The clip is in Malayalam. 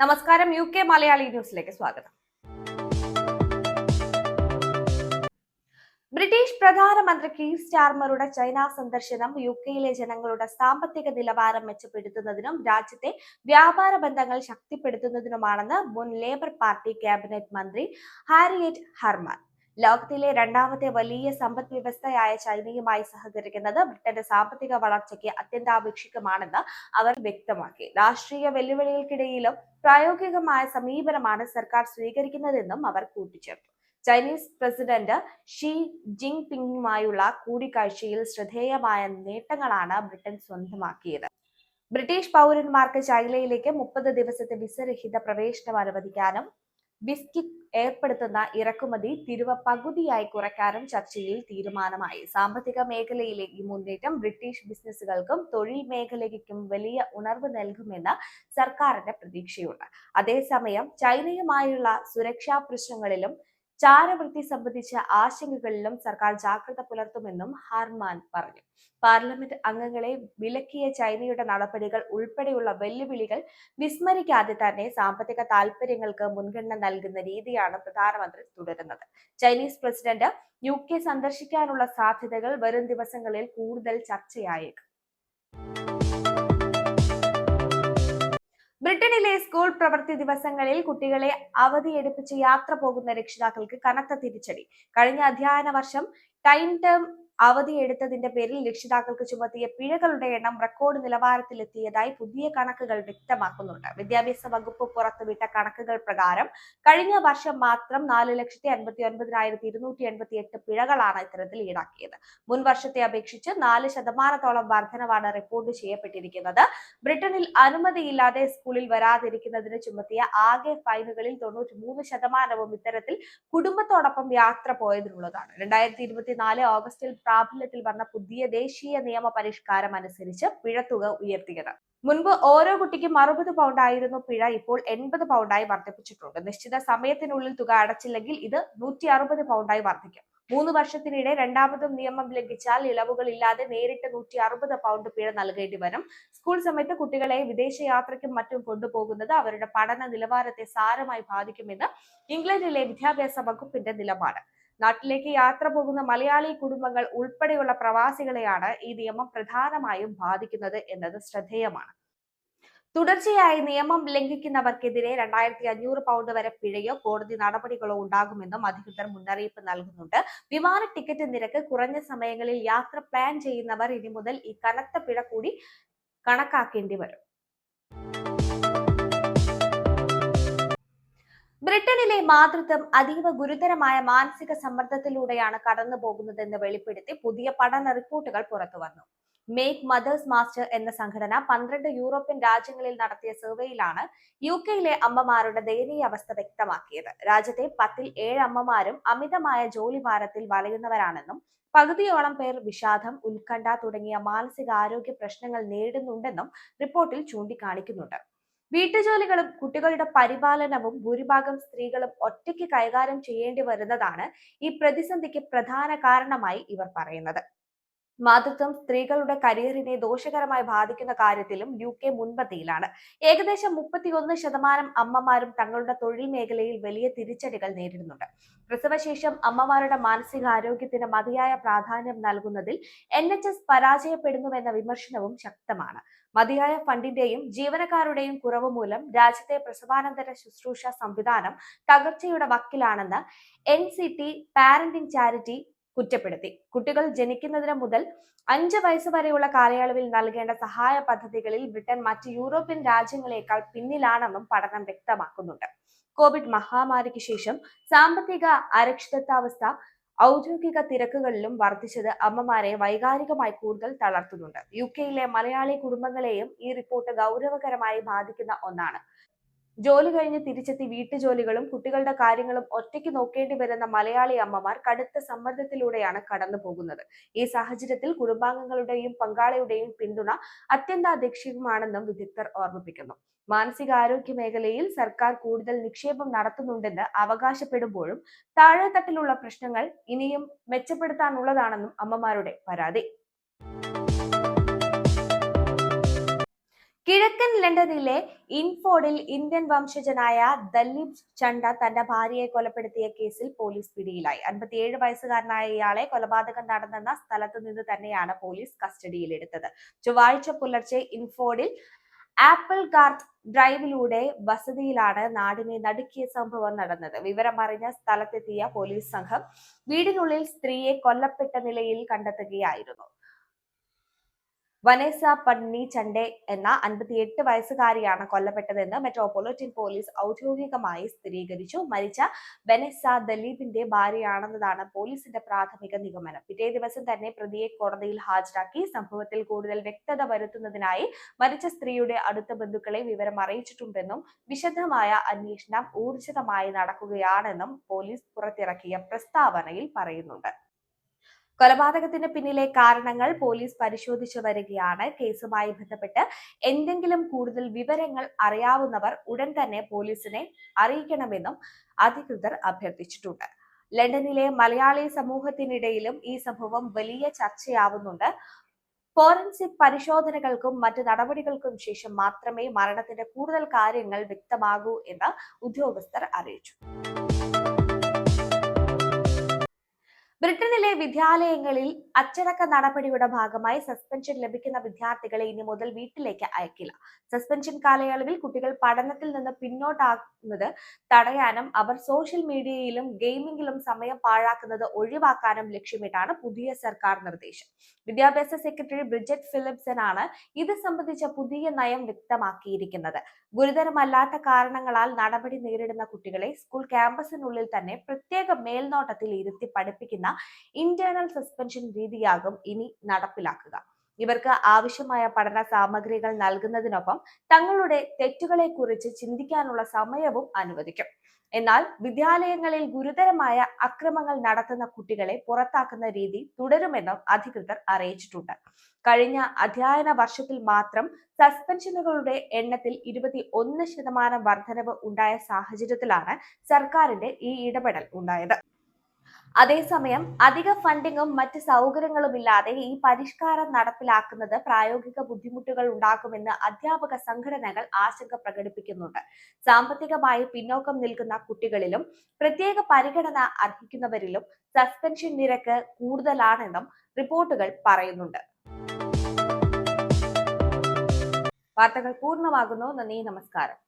നമസ്കാരം യു കെ മലയാളി ന്യൂസിലേക്ക് സ്വാഗതം. ബ്രിട്ടീഷ് പ്രധാനമന്ത്രി കീ സ്റ്റാർമറുടെ ചൈന സന്ദർശനം യു കെയിലെ ജനങ്ങളുടെ സാമ്പത്തിക നിലവാരം മെച്ചപ്പെടുത്തുന്നതിനും രാജ്യത്തെ വ്യാപാര ബന്ധങ്ങൾ ശക്തിപ്പെടുത്തുന്നതിനുമാണെന്ന് മുൻ ലേബർ പാർട്ടി ക്യാബിനറ്റ് മന്ത്രി ഹാരിയറ്റ് ഹർമാൻ. ലോകത്തിലെ രണ്ടാമത്തെ വലിയ സമ്പദ് വ്യവസ്ഥയായ ചൈനയുമായി സഹകരിക്കുന്നത് ബ്രിട്ടന്റെ സാമ്പത്തിക വളർച്ചയ്ക്ക് അത്യന്താപേക്ഷികമാണെന്ന് അവർ വ്യക്തമാക്കി. രാഷ്ട്രീയ വെല്ലുവിളികൾക്കിടയിലും പ്രായോഗികമായ സമീപനമാണ് സർക്കാർ സ്വീകരിക്കുന്നതെന്നും അവർ കൂട്ടിച്ചേർത്തു. ചൈനീസ് പ്രസിഡന്റ് ഷി ജിങ് പിങ്ങുമായുള്ള കൂടിക്കാഴ്ചയിൽ ശ്രദ്ധേയമായ നേട്ടങ്ങളാണ് ബ്രിട്ടൻ സ്വന്തമാക്കിയത്. ബ്രിട്ടീഷ് പൗരന്മാർക്ക് ചൈനയിലേക്ക് മുപ്പത് ദിവസത്തെ വിസരഹിത പ്രവേശനം അനുവദിക്കാനും ബിസ്കിറ്റ് ഏർപ്പെടുത്തുന്ന ഇറക്കുമതി തിരുവ പകുതിയായി കുറയ്ക്കാനും ചർച്ചയിൽ തീരുമാനമായി. സാമ്പത്തിക മേഖലയിലെ ഈ മുന്നേറ്റം ബ്രിട്ടീഷ് ബിസിനസ്സുകൾക്കും തൊഴിൽ മേഖലയ്ക്കും വലിയ ഉണർവ് നൽകുമെന്ന് സർക്കാരിന്റെ പ്രതീക്ഷയുണ്ട്. അതേസമയം ചൈനയുമായുള്ള സുരക്ഷാ പ്രശ്നങ്ങളിലും ചാരവൃത്തി സംബന്ധിച്ച ആശങ്കകളിലും സർക്കാർ ജാഗ്രത പുലർത്തുമെന്നും ഹാർമാൻ പറഞ്ഞു. പാർലമെന്റ് അംഗങ്ങളെ വിലക്കിയ ചൈനയുടെ നടപടികൾ ഉൾപ്പെടെയുള്ള വെല്ലുവിളികൾ വിസ്മരിക്കാതെ തന്നെ സാമ്പത്തിക താൽപര്യങ്ങൾക്ക് മുൻഗണന നൽകുന്ന രീതിയാണ് പ്രധാനമന്ത്രി തുടരുന്നത്. ചൈനീസ് പ്രസിഡന്റ് യു കെ സന്ദർശിക്കാനുള്ള സാധ്യതകൾ വരും ദിവസങ്ങളിൽ കൂടുതൽ ചർച്ചയായേക്കും. ബ്രിട്ടനിലെ സ്കൂൾ പ്രവൃത്തി ദിവസങ്ങളിൽ കുട്ടികളെ അവധിയെടുപ്പിച്ച് യാത്ര പോകുന്ന രക്ഷിതാക്കൾക്ക് കനത്ത തിരിച്ചടി. കഴിഞ്ഞ അധ്യയന വർഷം ടൈം ടേം അവധിയെടുത്തതിന്റെ പേരിൽ രക്ഷിതാക്കൾക്ക് ചുമത്തിയ പിഴകളുടെ എണ്ണം റെക്കോർഡ് നിലവാരത്തിലെത്തിയതായി പുതിയ കണക്കുകൾ വ്യക്തമാക്കുന്നുണ്ട്. വിദ്യാഭ്യാസ വകുപ്പ് പുറത്തുവിട്ട കണക്കുകൾ പ്രകാരം കഴിഞ്ഞ വർഷം മാത്രം നാല് ലക്ഷത്തി അൻപത്തി ഒൻപതിനായിരത്തി ഇരുന്നൂറ്റി എൺപത്തി എട്ട് പിഴകളാണ് ഇത്തരത്തിൽ ഈടാക്കിയത്. മുൻ വർഷത്തെ അപേക്ഷിച്ച് നാല് ശതമാനത്തോളം വർധനവാണ് റിപ്പോർട്ട് ചെയ്യപ്പെട്ടിരിക്കുന്നത്. ബ്രിട്ടനിൽ അനുമതിയില്ലാതെ സ്കൂളിൽ വരാതിരിക്കുന്നതിന് ചുമത്തിയ ആകെ ഫൈനുകളിൽ തൊണ്ണൂറ്റി മൂന്ന് ശതമാനവും ഇത്തരത്തിൽ കുടുംബത്തോടൊപ്പം യാത്ര പോയതിനുള്ളതാണ്. രണ്ടായിരത്തി ഇരുപത്തിനാല് ഓഗസ്റ്റിൽ പ്രാബല്യത്തിൽ വന്ന പുതിയ ദേശീയ നിയമ പരിഷ്കാരം അനുസരിച്ച് പിഴത്തുക ഉയർത്തിയത്. മുൻപ് ഓരോ കുട്ടിക്കും അറുപത് പൗണ്ടായിരുന്നു പിഴ ഇപ്പോൾ എൺപത് പൗണ്ടായി വർദ്ധിപ്പിച്ചിട്ടുണ്ട്. നിശ്ചിത സമയത്തിനുള്ളിൽ തുക അടച്ചില്ലെങ്കിൽ ഇത് നൂറ്റി അറുപത് പൗണ്ടായി വർദ്ധിക്കും. മൂന്ന് വർഷത്തിനിടെ രണ്ടാമതും നിയമം ലംഘിച്ചാൽ ഇളവുകൾ ഇല്ലാതെ നേരിട്ട് നൂറ്റി അറുപത് പൗണ്ട് പിഴ നൽകേണ്ടി വരും. സ്കൂൾ സമയത്ത് കുട്ടികളെ വിദേശയാത്രയ്ക്കും മറ്റും കൊണ്ടുപോകുന്നത് അവരുടെ പഠന നിലവാരത്തെ സാരമായി ബാധിക്കുമെന്ന് ഇംഗ്ലണ്ടിലെ വിദ്യാഭ്യാസ വകുപ്പിന്റെ നിലപാട്. നാട്ടിലേക്ക് യാത്ര പോകുന്ന മലയാളി കുടുംബങ്ങൾ ഉൾപ്പെടെയുള്ള പ്രവാസികളെയാണ് ഈ നിയമം പ്രധാനമായും ബാധിക്കുന്നത് എന്നത് ശ്രദ്ധേയമാണ്. തുടർച്ചയായി നിയമം ലംഘിക്കുന്നവർക്കെതിരെ രണ്ടായിരത്തി അഞ്ഞൂറ് പൗണ്ട് വരെ പിഴയോ കോടതി നടപടികളോ ഉണ്ടാകുമെന്നും അധികൃതർ മുന്നറിയിപ്പ് നൽകുന്നുണ്ട്. വിമാന ടിക്കറ്റ് നിരക്ക് കുറഞ്ഞ സമയങ്ങളിൽ യാത്ര പ്ലാൻ ചെയ്യുന്നവർ ഇനി മുതൽ ഈ കനത്ത പിഴ കൂടി കണക്കാക്കേണ്ടി വരും. ബ്രിട്ടനിലെ മാതൃത്വം അതീവ ഗുരുതരമായ മാനസിക സമ്മർദ്ദത്തിലൂടെയാണ് കടന്നു പോകുന്നതെന്ന് വെളിപ്പെടുത്തി പുതിയ പഠന റിപ്പോർട്ടുകൾ പുറത്തു വന്നു. മേക്ക് മദേഴ്സ് മാസ്റ്റർ എന്ന സംഘടന പന്ത്രണ്ട് യൂറോപ്യൻ രാജ്യങ്ങളിൽ നടത്തിയ സർവേയിലാണ് യു കെയിലെ അമ്മമാരുടെ ദയനീയ അവസ്ഥ വ്യക്തമാക്കിയത്. രാജ്യത്തെ പത്തിൽ ഏഴ് അമ്മമാരും അമിതമായ ജോലി ഭാരത്തിൽ വലയുന്നവരാണെന്നും പകുതിയോളം പേർ വിഷാദം ഉത്കണ്ഠ തുടങ്ങിയ മാനസികാരോഗ്യ പ്രശ്നങ്ങൾ നേരിടുന്നുണ്ടെന്നും റിപ്പോർട്ടിൽ ചൂണ്ടിക്കാണിക്കുന്നുണ്ട്. വീട്ടുജോലികളും കുട്ടികളുടെ പരിപാലനവും ഭൂരിഭാഗം സ്ത്രീകളും ഒറ്റയ്ക്ക് കൈകാര്യം ചെയ്യേണ്ടി വരുന്നതാണ് ഈ പ്രതിസന്ധിക്ക് പ്രധാന കാരണമായി ഇവർ പറയുന്നത്. മാതൃത്വം സ്ത്രീകളുടെ കരിയറിനെ ദോഷകരമായി ബാധിക്കുന്ന കാര്യത്തിലും യു കെ മുൻപന്തിയിലാണ്. ഏകദേശം മുപ്പത്തിയൊന്ന് ശതമാനം അമ്മമാരും തങ്ങളുടെ തൊഴിൽ മേഖലയിൽ വലിയ തിരിച്ചടികൾ നേരിടുന്നുണ്ട്. പ്രസവശേഷം അമ്മമാരുടെ മാനസികാരോഗ്യത്തിന് മതിയായ പ്രാധാന്യം നൽകുന്നതിൽ എൻ എച്ച് എസ് പരാജയപ്പെടുന്നുവെന്ന വിമർശനവും ശക്തമാണ്. മതിയായ ഫണ്ടിന്റെയും ജീവനക്കാരുടെയും കുറവ് മൂലം രാജ്യത്തെ പ്രസവാനന്തര ശുശ്രൂഷ സംവിധാനം തകർച്ചയുടെ വക്കിലാണെന്ന് N C T parenting charity കുറ്റപ്പെടുത്തി. കുട്ടികൾ ജനിക്കുന്നതിന് മുതൽ അഞ്ച് വയസ്സ് വരെയുള്ള കാലയളവിൽ നൽകേണ്ട സഹായ പദ്ധതികളിൽ ബ്രിട്ടൻ മറ്റ് യൂറോപ്യൻ രാജ്യങ്ങളെക്കാൾ പിന്നിലാണെന്നും പഠനം വ്യക്തമാക്കുന്നുണ്ട്. കോവിഡ് മഹാമാരിക്ക് ശേഷം സാമ്പത്തിക അരക്ഷിതത്വാവസ്ഥ ഔദ്യോഗിക തിരക്കുകളിലും വർദ്ധിച്ചത് അമ്മമാരെ വൈകാരികമായി കൂടുതൽ തളർത്തുന്നുണ്ട്. യു കെയിലെ മലയാളി കുടുംബങ്ങളെയും ഈ റിപ്പോർട്ട് ഗൗരവകരമായി ബാധിക്കുന്ന ഒന്നാണ്. ജോലി കഴിഞ്ഞ് തിരിച്ചെത്തി വീട്ടുജോലികളും കുട്ടികളുടെ കാര്യങ്ങളും ഒറ്റയ്ക്ക് നോക്കേണ്ടി വരുന്ന മലയാളി അമ്മമാർ കടുത്ത സമ്മർദ്ദത്തിലൂടെയാണ് കടന്നു പോകുന്നത്. ഈ സാഹചര്യത്തിൽ കുടുംബാംഗങ്ങളുടെയും പങ്കാളിയുടെയും പിന്തുണ അത്യന്താപേക്ഷികമാണെന്നും വിദഗ്ധർ ഓർമ്മിപ്പിക്കുന്നു. മാനസികാരോഗ്യ മേഖലയിൽ സർക്കാർ കൂടുതൽ നിക്ഷേപം നടത്തുന്നുണ്ടെന്ന് അവകാശപ്പെടുമ്പോഴും താഴെത്തട്ടിലുള്ള പ്രശ്നങ്ങൾ ഇനിയും മെച്ചപ്പെടുത്താനുള്ളതാണെന്നും അമ്മമാരുടെ പരാതി. കിഴക്കൻ ലണ്ടനിലെ ഇൻഫോർഡിൽ ഇന്ത്യൻ വംശജനായ ദലീപ് ചണ്ട തന്റെ ഭാര്യയെ കൊലപ്പെടുത്തിയ കേസിൽ പോലീസ് പിടിയിലായി. അൻപത്തിയേഴ് വയസ്സുകാരനായ ഇയാളെ കൊലപാതകം നടന്നെന്ന സ്ഥലത്തു നിന്ന് തന്നെയാണ് പോലീസ് കസ്റ്റഡിയിലെടുത്തത്. ചൊവ്വാഴ്ച പുലർച്ചെ ഇൻഫോർഡിൽ ആപ്പിൾ കാർട്ട് ഡ്രൈവിലൂടെ വസതിയിലാണ് നാടിനെ നടുക്കിയ സംഭവം നടന്നത്. വിവരമറിഞ്ഞ സ്ഥലത്തെത്തിയ പോലീസ് സംഘം വീടിനുള്ളിൽ സ്ത്രീയെ കൊല്ലപ്പെട്ട നിലയിൽ കണ്ടെത്തുകയായിരുന്നു. വനേസ പണ്ണി ചണ്ടേ എന്ന അൻപത്തിയെട്ട് വയസ്സുകാരിയാണ് കൊല്ലപ്പെട്ടതെന്ന് മെട്രോപൊളിറ്റൻ പോലീസ് ഔദ്യോഗികമായി സ്ഥിരീകരിച്ചു. മരിച്ച വനേസ ദലീപിന്റെ ഭാര്യയാണെന്നതാണ് പോലീസിന്റെ പ്രാഥമിക നിഗമനം. പിറ്റേ ദിവസം തന്നെ പ്രതിയെ കോടതിയിൽ ഹാജരാക്കി. സംഭവത്തിൽ കൂടുതൽ വ്യക്തത വരുത്തുന്നതിനായി മരിച്ച സ്ത്രീയുടെ അടുത്ത ബന്ധുക്കളെ വിവരം അറിയിച്ചിട്ടുണ്ടെന്നും വിശദമായ അന്വേഷണം ഊർജിതമായി നടക്കുകയാണെന്നും പോലീസ് പുറത്തിറക്കിയ പ്രസ്താവനയിൽ പറയുന്നുണ്ട്. കൊലപാതകത്തിന് പിന്നിലെ കാരണങ്ങൾ പോലീസ് പരിശോധിച്ചു വരികയാണ്. കേസുമായി ബന്ധപ്പെട്ട് എന്തെങ്കിലും കൂടുതൽ വിവരങ്ങൾ അറിയാവുന്നവർ ഉടൻ തന്നെ പോലീസിനെ അറിയിക്കണമെന്നും അധികൃതർ അഭ്യർത്ഥിച്ചിട്ടുണ്ട്. ലണ്ടനിലെ മലയാളി സമൂഹത്തിനിടയിലും ഈ സംഭവം വലിയ ചർച്ചയാവുന്നുണ്ട്. ഫോറൻസിക് പരിശോധനകൾക്കും മറ്റ് നടപടികൾക്കും ശേഷം മാത്രമേ മരണത്തിന്റെ കൂടുതൽ കാര്യങ്ങൾ വ്യക്തമാകൂ എന്ന് ഉദ്യോഗസ്ഥർ അറിയിച്ചു. ബ്രിട്ടനിലെ വിദ്യാലയങ്ങളിൽ അച്ചടക്ക നടപടിയുടെ ഭാഗമായി സസ്പെൻഷൻ ലഭിക്കുന്ന വിദ്യാർത്ഥികളെ ഇനി മുതൽ വീട്ടിലേക്ക് അയക്കില്ല. സസ്പെൻഷൻ കാലയളവിൽ കുട്ടികൾ പഠനത്തിൽ നിന്ന് പിന്നോട്ടാകുന്നത് തടയാനും അവർ സോഷ്യൽ മീഡിയയിലും ഗെയിമിംഗിലും സമയം പാഴാക്കുന്നത് ഒഴിവാക്കാനും ലക്ഷ്യമിട്ടാണ് പുതിയ സർക്കാർ നിർദ്ദേശം. വിദ്യാഭ്യാസ സെക്രട്ടറി ബ്രിജറ്റ് ഫിലിപ്സൺ ആണ് ഇത് സംബന്ധിച്ച പുതിയ നയം വ്യക്തമാക്കിയിരിക്കുന്നത്. ഗുരുതരമല്ലാത്ത കാരണങ്ങളാൽ നടപടി നേരിടുന്ന കുട്ടികളെ സ്കൂൾ ക്യാമ്പസിനുള്ളിൽ തന്നെ പ്രത്യേക മേൽനോട്ടത്തിൽ ഇരുത്തി പഠിപ്പിക്കുന്ന ഇന്റേണൽ സസ്പെൻഷൻ രീതിയാകും ഇനി നടപ്പിലാക്കുക. ഇവർക്ക് ആവശ്യമായ പഠന സാമഗ്രികൾ നൽകുന്നതിനൊപ്പം തങ്ങളുടെ തെറ്റുകളെ കുറിച്ച് ചിന്തിക്കാനുള്ള സമയവും അനുവദിക്കും. എന്നാൽ വിദ്യാലയങ്ങളിൽ ഗുരുതരമായ അക്രമങ്ങൾ നടത്തുന്ന കുട്ടികളെ പുറത്താക്കുന്ന രീതി തുടരുമെന്നും അധികൃതർ അറിയിച്ചിട്ടുണ്ട്. കഴിഞ്ഞ അധ്യയന വർഷത്തിൽ മാത്രം സസ്പെൻഷനുകളുടെ എണ്ണത്തിൽ ഇരുപത്തി ഒന്ന് ശതമാനം വർധനവ് ഉണ്ടായ സാഹചര്യത്തിലാണ് സർക്കാരിന്റെ ഈ ഇടപെടൽ ഉണ്ടായത്. അതേസമയം അധിക ഫണ്ടിങ്ങും മറ്റ് സൗകര്യങ്ങളും ഇല്ലാതെ ഈ പരിഷ്കാരം നടപ്പിലാക്കുന്നത് പ്രായോഗിക ബുദ്ധിമുട്ടുകൾ ഉണ്ടാക്കുമെന്ന് അധ്യാപക സംഘടനകൾ ആശങ്ക പ്രകടിപ്പിക്കുന്നുണ്ട്. സാമ്പത്തികമായി പിന്നോക്കം നിൽക്കുന്ന കുട്ടികളിലും പ്രത്യേക പരിഗണന അർഹിക്കുന്നവരിലും സസ്പെൻഷൻ നിരക്ക് കൂടുതലാണെന്നും റിപ്പോർട്ടുകൾ പറയുന്നുണ്ട്. വാർത്തകൾ പൂർണമാകുന്നു. നന്ദി നമസ്കാരം.